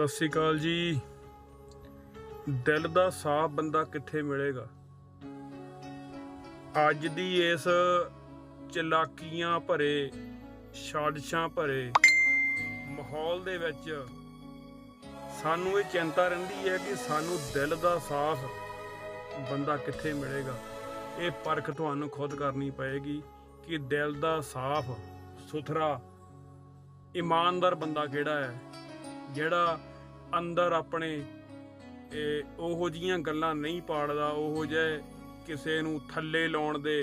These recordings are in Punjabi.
ਸਤਿ ਸ੍ਰੀ ਅਕਾਲ ਜੀ। ਦਿਲ ਦਾ ਸਾਫ਼ ਬੰਦਾ ਕਿੱਥੇ ਮਿਲੇਗਾ? ਅੱਜ ਦੀ ਇਸ ਚਲਾਕੀਆਂ ਭਰੇ ਸਾਜ਼ਿਸ਼ਾਂ ਭਰੇ ਮਾਹੌਲ ਦੇ ਵਿੱਚ ਸਾਨੂੰ ਇਹ ਚਿੰਤਾ ਰਹਿੰਦੀ ਹੈ ਕਿ ਸਾਨੂੰ ਦਿਲ ਦਾ ਸਾਫ਼ ਬੰਦਾ ਕਿੱਥੇ ਮਿਲੇਗਾ? ਇਹ ਪਰਖ ਤੁਹਾਨੂੰ ਖੁਦ ਕਰਨੀ ਪਏਗੀ ਕਿ ਦਿਲ ਦਾ ਸਾਫ਼ ਸੁਥਰਾ, ਇਮਾਨਦਾਰ ਬੰਦਾ ਕਿਹੜਾ ਹੈ? ਜਿਹੜਾ ਅੰਦਰ ਆਪਣੇ, ਇਹ ਉਹੋ ਜੀਆਂ ਗੱਲਾਂ ਨਹੀਂ ਪਾੜਦਾ, ਉਹੋ ਜਿਹੇ ਕਿਸੇ ਨੂੰ ਥੱਲੇ ਲਾਉਣ ਦੇ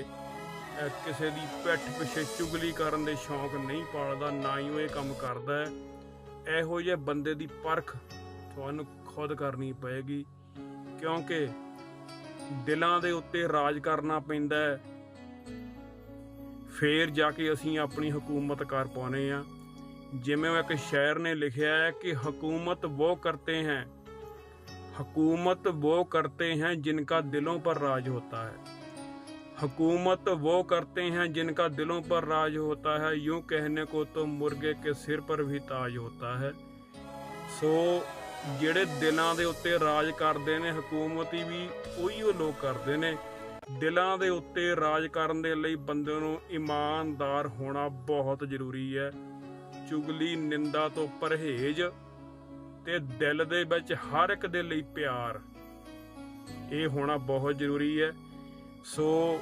ਕਿਸੇ ਦੀ ਪਿੱਠ ਪਿੱਛੇ ਚੁਗਲੀ ਕਰਨ ਦੇ ਸ਼ੌਂਕ ਨਹੀਂ ਪਾਲਦਾ ਨਾ ਹੀ ਉਹ ਇਹ ਕੰਮ ਕਰਦਾ ਹੈ। ਇਹੋ ਜਿਹੇ ਬੰਦੇ ਦੀ ਪਰਖ ਤੁਹਾਨੂੰ ਖੁਦ ਕਰਨੀ ਪਏਗੀ, ਕਿਉਂਕਿ ਦਿਲਾਂ ਦੇ ਉੱਤੇ ਰਾਜ ਕਰਨਾ ਪੈਂਦਾ ਹੈ। ਫੇਰ ਜਾ ਕੇ ਅਸੀਂ ਆਪਣੀ ਹਕੂਮਤ ਕਰ ਪਾਉਨੇ ਆ ਜਿਵੇਂ ਉਹ ਇੱਕ ਸ਼ਾਇਰ ਨੇ ਲਿਖਿਆ ਹੈ ਕਿ ਹਕੂਮਤ ਉਹ ਕਰਤੇ हैं हुकूमत वो करते हैं जिनका दिलों पर राज होता है हुकूमत वो करते हैं जिनका दिलों पर राज होता है यूं कहने को तो मुर्गे के सिर पर भी ताज होता है ਸੋ ਜਿਹੜੇ ਦਿਲਾਂ ਦੇ ਉੱਤੇ ਰਾਜ ਕਰਦੇ ਨੇ ਹਕੂਮਤੀ ਵੀ ਉਹੀ ਉਹ ਲੋਕ ਕਰਦੇ ਨੇ ਦਿਲਾਂ ਦੇ ਉੱਤੇ ਰਾਜ ਕਰਨ ਦੇ ਲਈ ਬੰਦੇ ਨੂੰ ਇਮਾਨਦਾਰ ਹੋਣਾ ਬਹੁਤ ਜ਼ਰੂਰੀ ਹੈ ਚੁਗਲੀ ਨਿੰਦਾ ਤੋਂ ਪਰਹੇਜ਼ ਤੇ ਦਿਲ ਦੇ ਵਿੱਚ ਹਰ ਇੱਕ ਦੇ ਲਈ ਪਿਆਰ। ਇਹ ਹੋਣਾ ਬਹੁਤ ਜ਼ਰੂਰੀ ਹੈ। ਸੋ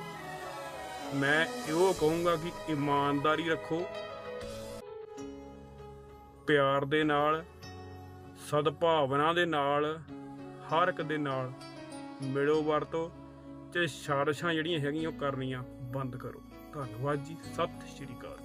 ਮੈਂ ਇਹੋ ਕਹੂੰਗਾ ਕਿ ਇਮਾਨਦਾਰੀ ਰੱਖੋ। ਪਿਆਰ ਦੇ ਨਾਲ, ਸਦਭਾਵਨਾ ਦੇ ਨਾਲ, ਹਰ ਇੱਕ ਦੇ ਨਾਲ ਮਿਲੋ ਵਰਤੋ ਤੇ ਸਾਜ਼ਿਸ਼ਾਂ ਜਿਹੜੀਆਂ ਹੈਗੀਆਂ ਉਹ ਕਰਨੀਆਂ ਬੰਦ ਕਰੋ। ਧੰਨਵਾਦ ਜੀ। ਸਤਿ ਸ਼੍ਰੀ ਅਕਾਲ